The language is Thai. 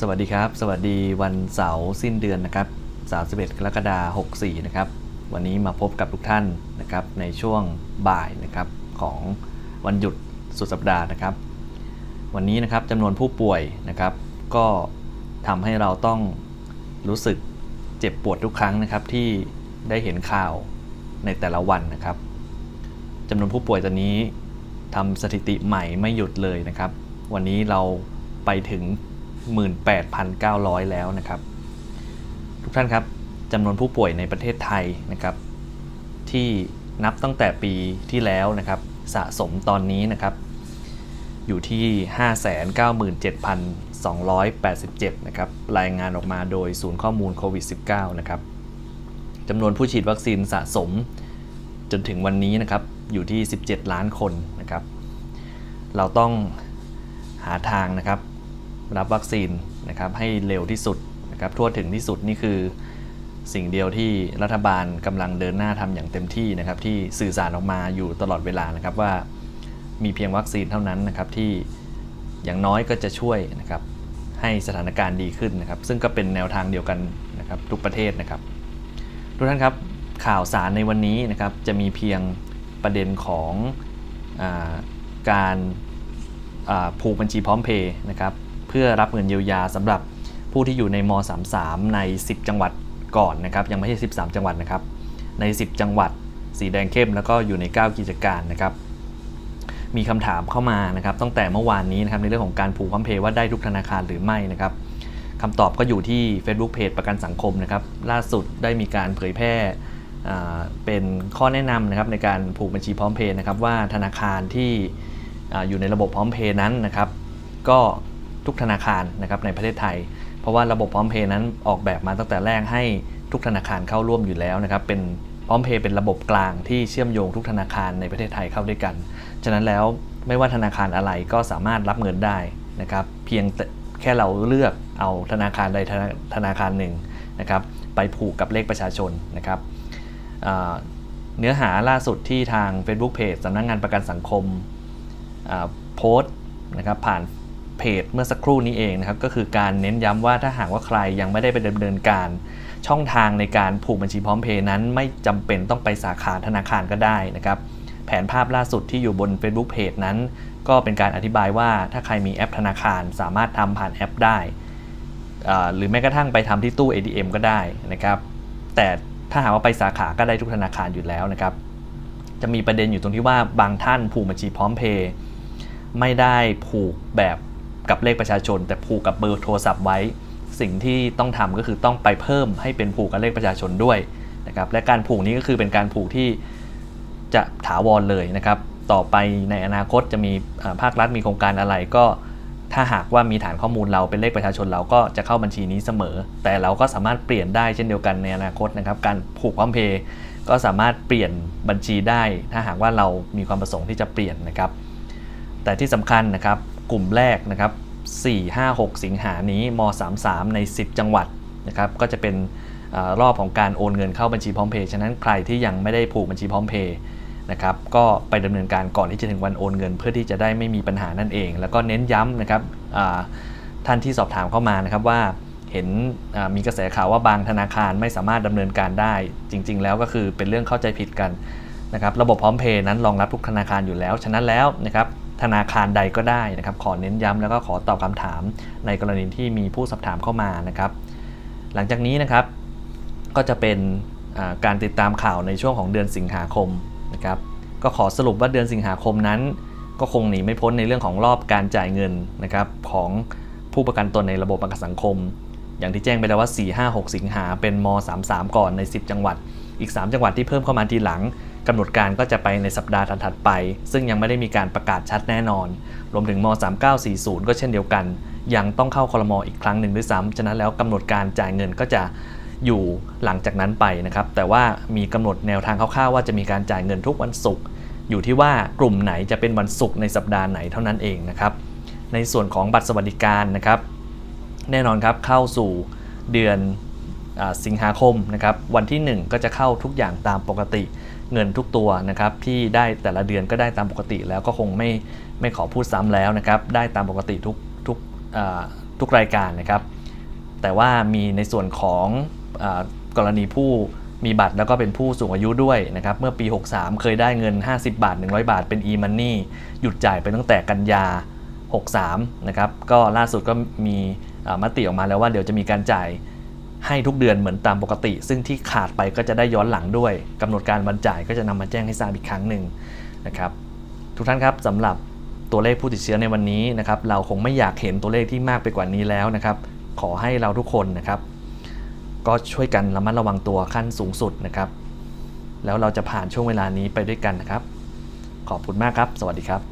สวัสดีครับ สวัสดีวันเสาร์สิ้นเดือนนะครับ 31 กรกฎาคม 64 นะครับ วันนี้มาพบกับทุกท่านนะครับในช่วงบ่ายนะครับของวันหยุดสุดสัปดาห์นะครับ วันนี้นะครับจำนวนผู้ป่วยนะครับ ก็ทำให้เราต้องรู้สึกเจ็บปวดทุกครั้งนะครับที่ได้เห็นข่าวในแต่ละวันนะครับจำนวนผู้ป่วยตอนนี้ทำสถิติใหม่ไม่หยุดเลยนะครับ วันนี้เราไปถึง 18,900 แล้วนะครับ ทุกท่านครับจำนวนผู้ป่วยในประเทศไทยนะครับ ที่นับตั้งแต่ปีที่แล้วนะครับ สะสมตอนนี้นะครับ อยู่ที่ 597,287 นะครับ รายงานออกมาโดยศูนย์ข้อมูลโควิด -19 นะครับจำนวนผู้ฉีดวัคซีนสะสมจนถึงวันนี้นะครับอยู่ที่ 17 ล้านคนนะครับ เราต้องหาทางนะครับ รับวัคซีนนะครับให้เร็วที่สุดนะครับทั่วถึงที่สุดนี่คือสิ่งเดียวที่รัฐบาลกำลังเดินหน้าทำอย่างเต็มที่นะครับที่สื่อสารออกมาอยู่ตลอดเวลานะครับว่ามีเพียงวัคซีนเท่านั้นนะครับที่อย่างน้อยก็จะช่วยนะครับให้สถานการณ์ดีขึ้นนะครับ ซึ่งก็เป็นแนวทางเดียวกันนะครับทุกประเทศนะครับ ทุกท่านครับข่าวสารในวันนี้นะครับจะมีเพียงประเด็นของอาการผูกบัญชีพร้อมเพย์นะครับ พื่อรับเงินเยียวยาสำหรับผู้ที่อยู่ในม 33 ใน 10 จังหวัดก่อนนะครับ ยังไม่ใช่ 13 จังหวัดนะครับ ใน 10 จังหวัด สีแดงเข้มแล้วก็อยู่ใน 9 กิจการนะครับ มีคำถามเข้ามานะครับ ตั้งแต่เมื่อวานนี้นะครับในเรื่องของการผูกพร้อมเพย์ว่าได้ทุกธนาคารหรือไม่นะครับคำตอบก็อยู่ที่ Facebook Page ประกันสังคมนะครับ ล่าสุดได้มีการเผยแพร่เป็นข้อแนะนำนะครับในการผูกบัญชีพร้อมเพย์นะครับว่าธนาคารที่อยู่ในระบบพร้อมเพย์นั้นนะครับ ก็ ทุกธนาคารนะครับในประเทศไทย เพราะว่าระบบพร้อมเพย์นั้นออกแบบมาตั้งแต่แรกให้ทุกธนาคารเข้าร่วมอยู่แล้วนะครับเป็นพร้อมเพย์เป็นระบบกลางที่เชื่อมโยงทุกธนาคารในประเทศไทยเข้าด้วยกัน ฉะนั้นแล้วไม่ว่าธนาคารอะไรก็สามารถรับเงินได้นะครับเพียงแค่เราเลือกเอาธนาคารใดธนาธนาคารหนึ่งนะครับไปผูกกับเลขประชาชนนะครับเนื้อหาล่าสุดที่ทาง Facebook Page สำนักงงานประกันสังคมโพสต์นะครับผ่าน เพจเมื่อสักครู่นี้เองนะครับก็คือการเน้นย้ำว่าถ้าหากว่าใครยังไม่ได้ไปดำเนินการ ช่องทางในการผูกบัญชีพร้อมเพย์นั้นไม่จำเป็นต้องไปสาขาธนาคารก็ได้นะครับแผนภาพล่าสุดที่อยู่บน Facebook Page นั้น ก็เป็นการอธิบายว่าถ้าใครมีแอปธนาคารสามารถทำผ่านแอปได้ หรือแม้กระทั่งไปทำที่ตู้ ATM ก็ได้นะครับ แต่ถ้าหากว่าไปสาขาก็ได้ทุกธนาคารอยู่แล้วนะครับ จะมีประเด็นอยู่ตรงที่ว่าบางท่านผูกบัญชีพร้อมเพย์ไม่ได้ผูกแบบ กับเลขประชาชน แต่ผูกกับเบอร์โทรศัพท์ไว้ สิ่งที่ต้องทำก็คือต้องไปเพิ่มให้เป็นผูกกับเลขประชาชนด้วยนะครับและการผูกนี้ก็คือเป็นการผูกที่จะถาวรเลยนะครับ ต่อไปในอนาคตจะมีภาครัฐมีโครงการอะไรก็ ถ้าหากว่ามีฐานข้อมูลเราเป็นเลขประชาชนเราก็จะเข้าบัญชีนี้เสมอ แต่เราก็สามารถเปลี่ยนได้เช่นเดียวกันในอนาคตนะครับ การผูกพร้อมเพย์ก็สามารถเปลี่ยนบัญชีได้ ถ้าหากว่าเรามีความประสงค์ที่จะเปลี่ยนนะครับ แต่ที่สำคัญนะครับ กลุ่มแรกนะครับ 4 5 6 สิงหานี้ม 33 ใน 10 จังหวัดนะครับ ก็จะเป็นอรอบของการโอนเงินเข้าบัญชีพร้อมเพย์ ฉะนั้นใครที่ยังไม่ได้ผูกบัญชีพร้อมเพย์นะครับ ก็ไปดำเนินการก่อนที่จะถึงวันโอนเงิน เพื่อที่จะได้ไม่มีปัญหานั่นเอง แล้วก็เน้นย้ำนะครับท่านที่สอบถามเข้ามานะครับว่าเห็นมีกระแสข่าวว่าบางธนาคารไม่สามารถดำเนินการได้ จริง ๆ แล้วก็คือเป็นเรื่องเข้าใจผิดกันนะครับ ระบบพร้อมเพย์นั้นรองรับทุกธนาคารอยู่แล้ว ฉะนั้นแล้วนะครับ ธนาคารใดก็ได้นะครับ ขอเน้นย้ำแล้วก็ขอตอบคำถามในกรณีที่มีผู้สอบถามเข้ามานะครับ หลังจากนี้นะครับก็จะเป็นการติดตามข่าวในช่วงของเดือนสิงหาคมนะครับ ก็ขอสรุปว่าเดือนสิงหาคมนั้น ก็คงหนีไม่พ้นในเรื่องของรอบการจ่ายเงินนะครับของผู้ประกันตนในระบบประกันสังคม อย่างที่แจ้งไปแล้วว่า 4 5 6 สิงหาเป็นม 33 ก่อนใน 10 จังหวัด อีก 3 จังหวัดที่เพิ่มเข้ามาทีหลัง กำหนดการก็จะไปในสัปดาห์ถัดไป ซึ่งยังไม่ได้มีการประกาศชัดแน่นอน รวมถึงม 3940 ก็เช่นเดียวกัน ยังต้องเข้าคลมออีกครั้งหนึ่งด้วยซ้ำฉะนั้นแล้วกำหนดการจ่ายเงินก็จะอยู่หลังจากนั้นไปนะครับ แต่ว่ามีกำหนดแนวทางคร่าวๆว่าจะมีการจ่ายเงินทุกวันศุกร์อยู่ที่ว่ากลุ่มไหนจะเป็นวันศุกร์ในสัปดาห์ไหนเท่านั้นเองนะครับ ในส่วนของบัตรสวัสดิการนะครับ แน่นอนครับเข้าสู่เดือนอสิงหาคมนะครับวันที่ 1 ก็จะเข้าทุกอย่างตามปกติ เงินทุกตัวนะครับที่ได้แต่ละเดือนก็ได้ตามปกติแล้วก็คงไม่ไม่ขอพูดซ้ำแล้วนะครับได้ตามปกติทุกทุกทุกรายการนะครับ แต่ว่ามีในส่วนของอกรณีผู้มีบัตรแล้วก็เป็นผู้สูงอายุด้วยนะครับ เมื่อปี 63 เคยได้เงิน 50 บาท 100 บาทเป็น e-money หยุดจ่ายไปตั้งแต่กันยา 63 นะครับ ก็ล่าสุดก็มีมติออกมาแล้วว่าเดี๋ยวจะมีการจ่าย ให้ทุกเดือนเหมือนตามปกติ ซึ่งที่ขาดไปก็จะได้ย้อนหลังด้วยกำหนดการวันจ่ายก็จะนำมาแจ้งให้ทราบอีกครั้งหนึ่งนะครับทุกท่านครับสำหรับตัวเลขผู้ติดเชื้อในวันนี้นะครับเราคงไม่อยากเห็นตัวเลขที่มากไปกว่านี้แล้วนะครับ ขอให้เราทุกคนนะครับ ก็ช่วยกันระมัดระวังตัวขั้นสูงสุดนะครับ แล้วเราจะผ่านช่วงเวลานี้ไปด้วยกันนะครับ ขอบคุณมากครับ สวัสดีครับ